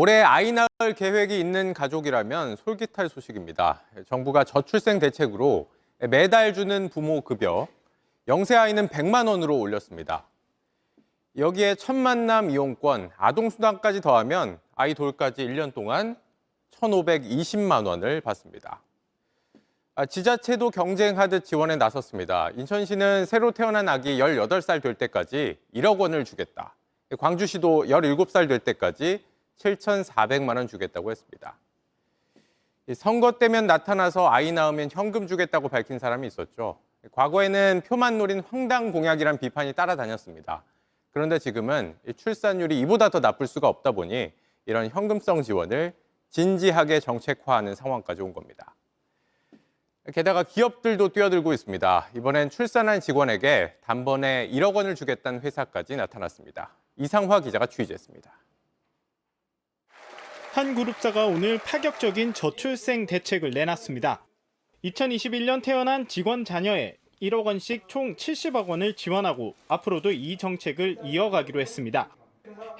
올해 아이 낳을 계획이 있는 가족이라면 솔깃할 소식입니다. 정부가 저출생 대책으로 매달 주는 부모 급여 영세 아이는 100만 원으로 올렸습니다. 여기에 첫 만남 이용권, 아동 수당까지 더하면 아이 돌까지 1년 동안 1,520만 원을 받습니다. 아, 지자체도 경쟁하듯 지원에 나섰습니다. 인천시는 새로 태어난 아기 18살 될 때까지 1억 원을 주겠다. 광주시도 17살 될 때까지 7,400만 원 주겠다고 했습니다. 이 선거 때면 나타나서 아이 낳으면 현금 주겠다고 밝힌 사람이 있었죠. 과거에는 표만 노린 황당 공약이란 비판이 따라다녔습니다. 그런데 지금은 이 출산율이 이보다 더 나쁠 수가 없다 보니 이런 현금성 지원을 진지하게 정책화하는 상황까지 온 겁니다. 게다가 기업들도 뛰어들고 있습니다. 이번엔 출산한 직원에게 단번에 1억 원을 주겠다는 회사까지 나타났습니다. 이상화 기자가 취재했습니다. 한 그룹사가 오늘 파격적인 저출생 대책을 내놨습니다. 2021년 태어난 직원 자녀에 1억 원씩 총 70억 원을 지원하고 앞으로도 이 정책을 이어가기로 했습니다.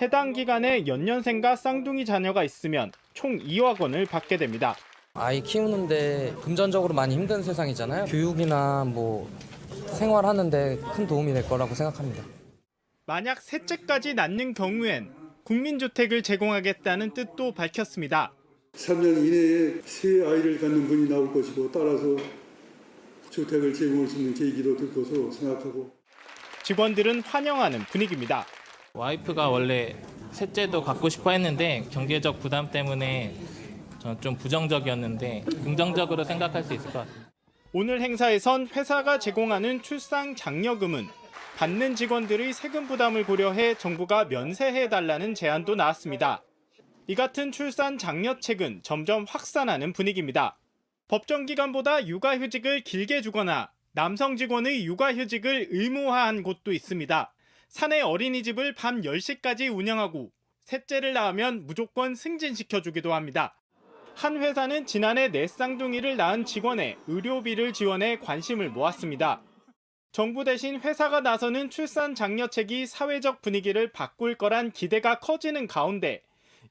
해당 기간에 연년생과 쌍둥이 자녀가 있으면 총 2억 원을 받게 됩니다. 아이 키우는데 금전적으로 많이 힘든 세상이잖아요. 교육이나 뭐 생활하는데 큰 도움이 될 거라고 생각합니다. 만약 셋째까지 낳는 경우엔 국민주택을 제공하겠다는 뜻도 밝혔습니다. 3년 이내에 세 아이를 갖는 분이 나올 것이고 따라서 주택을 제공할 수 있는 계기도 될 것으로 생각하고 직원들은 환영하는 분위기입니다. 와이프가 원래 셋째도 갖고 싶어 했는데 경제적 부담 때문에 저는 좀 부정적이었는데 긍정적으로 생각할 수 있을 것 같아요. 오늘 행사에선 회사가 제공하는 출산 장려금은 받는 직원들의 세금 부담을 고려해 정부가 면세해 달라는 제안도 나왔습니다. 이 같은 출산 장려책은 점점 확산하는 분위기입니다. 법정 기간보다 육아휴직을 길게 주거나 남성 직원의 육아휴직을 의무화한 곳도 있습니다. 사내 어린이집을 밤 10시까지 운영하고 셋째를 낳으면 무조건 승진시켜주기도 합니다. 한 회사는 지난해 네 쌍둥이를 낳은 직원의 의료비를 지원해 관심을 모았습니다. 정부 대신 회사가 나서는 출산 장려책이 사회적 분위기를 바꿀 거란 기대가 커지는 가운데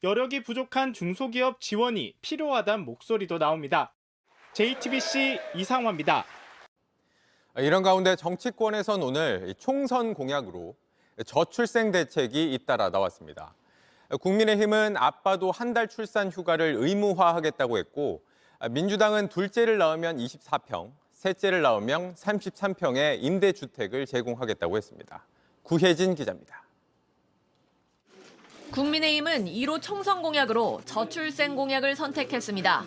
여력이 부족한 중소기업 지원이 필요하다는 목소리도 나옵니다. JTBC 이상화입니다. 이런 가운데 정치권에선 오늘 총선 공약으로 저출생 대책이 잇따라 나왔습니다. 국민의힘은 아빠도 한 달 출산 휴가를 의무화하겠다고 했고 민주당은 둘째를 낳으면 24평, 셋째를 낳으면 33평의 임대주택을 제공하겠다고 했습니다. 구혜진 기자입니다. 국민의힘은 1호 총선 공약으로 저출생 공약을 선택했습니다.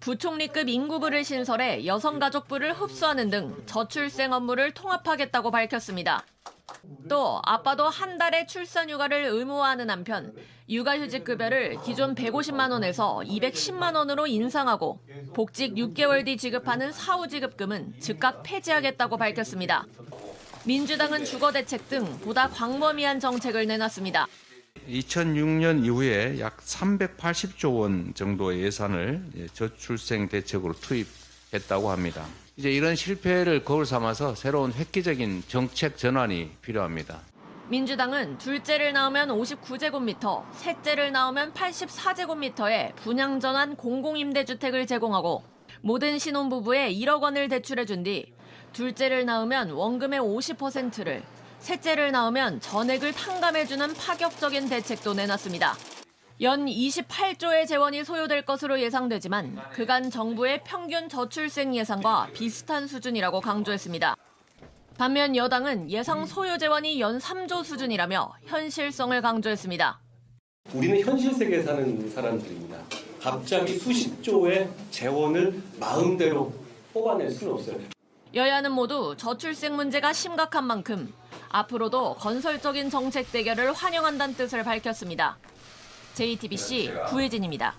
부총리급 인구부를 신설해 여성가족부를 흡수하는 등 저출생 업무를 통합하겠다고 밝혔습니다. 또 아빠도 한 달의 출산 휴가를 의무화하는 한편 육아휴직 급여를 기존 150만 원에서 210만 원으로 인상하고 복직 6개월 뒤 지급하는 사후 지급금은 즉각 폐지하겠다고 밝혔습니다. 민주당은 주거 대책 등 보다 광범위한 정책을 내놨습니다. 2006년 이후에 약 380조 원 정도의 예산을 예, 저출생 대책으로 투입했다고 합니다. 이제 이런 실패를 거울 삼아서 새로운 획기적인 정책 전환이 필요합니다. 민주당은 둘째를 낳으면 59제곱미터, 셋째를 낳으면 84제곱미터의 분양 전환 공공임대주택을 제공하고 모든 신혼부부에 1억 원을 대출해 준 뒤 둘째를 낳으면 원금의 50%를, 셋째를 낳으면 전액을 탕감해 주는 파격적인 대책도 내놨습니다. 연 28조의 재원이 소요될 것으로 예상되지만 그간 정부의 평균 저출생 예상과 비슷한 수준이라고 강조했습니다. 반면 여당은 예상 소요 재원이 연 3조 수준이라며 현실성을 강조했습니다. 우리는 현실 세계에 사는 사람들입니다. 갑자기 수십 조의 재원을 마음대로 뽑아낼 수는 없어요. 여야는 모두 저출생 문제가 심각한 만큼 앞으로도 건설적인 정책 대결을 환영한다는 뜻을 밝혔습니다. JTBC 구혜진입니다.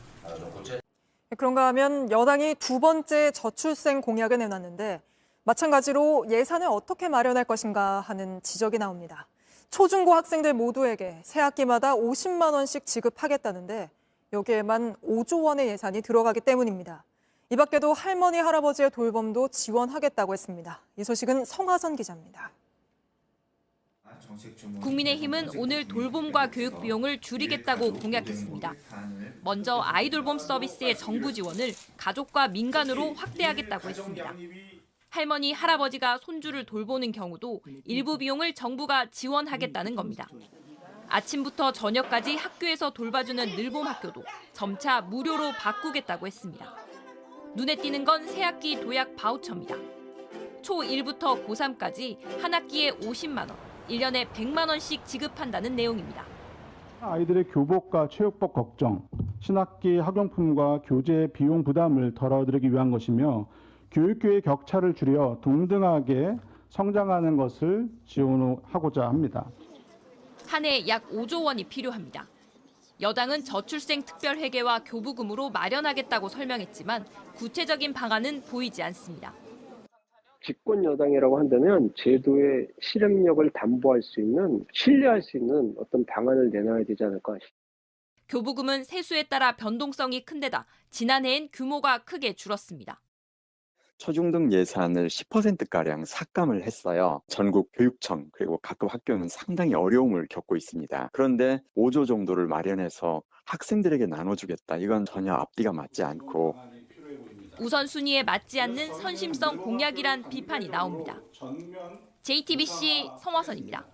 그런가 하면 여당이 두 번째 저출생 공약을 내놨는데 마찬가지로 예산을 어떻게 마련할 것인가 하는 지적이 나옵니다. 초중고 학생들 모두에게 새 학기마다 50만 원씩 지급하겠다는데 여기에만 5조 원의 예산이 들어가기 때문입니다. 이 밖에도 할머니, 할아버지의 돌봄도 지원하겠다고 했습니다. 이 소식은 성하선 기자입니다. 국민의힘은 오늘 돌봄과 교육 비용을 줄이겠다고 공약했습니다. 먼저 아이돌봄 서비스의 정부 지원을 가족과 민간으로 확대하겠다고 했습니다. 할머니, 할아버지가 손주를 돌보는 경우도 일부 비용을 정부가 지원하겠다는 겁니다. 아침부터 저녁까지 학교에서 돌봐주는 늘봄 학교도 점차 무료로 바꾸겠다고 했습니다. 눈에 띄는 건 새학기 도약 바우처입니다. 초 1부터 고3까지 한 학기에 50만 원, 1년에 100만 원씩 지급한다는 내용입니다. 아이들의 교복과 체육복 걱정, 신학기 학용품과 교재 비용 부담을 덜어드리기 위한 것이며 교육교의 격차를 줄여 동등하게 성장하는 것을 지원하고자 합니다. 한 해 약 5조 원이 필요합니다. 여당은 저출생 특별회계와 교부금으로 마련하겠다고 설명했지만 구체적인 방안은 보이지 않습니다. 집권 여당이라고 한다면 제도의 실행력을 담보할 수 있는 신뢰할 수 있는 어떤 방안을 내놔야 되지 않을까 교부금은 세수에 따라 변동성이 큰 데다 지난해엔 규모가 크게 줄었습니다. 초중등 예산을 10%가량 삭감을 했어요. 전국 교육청 그리고 각급 학교는 상당히 어려움을 겪고 있습니다. 그런데 5조 정도를 마련해서 학생들에게 나눠주겠다. 이건 전혀 앞뒤가 맞지 않고 우선순위에 맞지 않는 선심성 공약이란 비판이 나옵니다. JTBC 성화선입니다.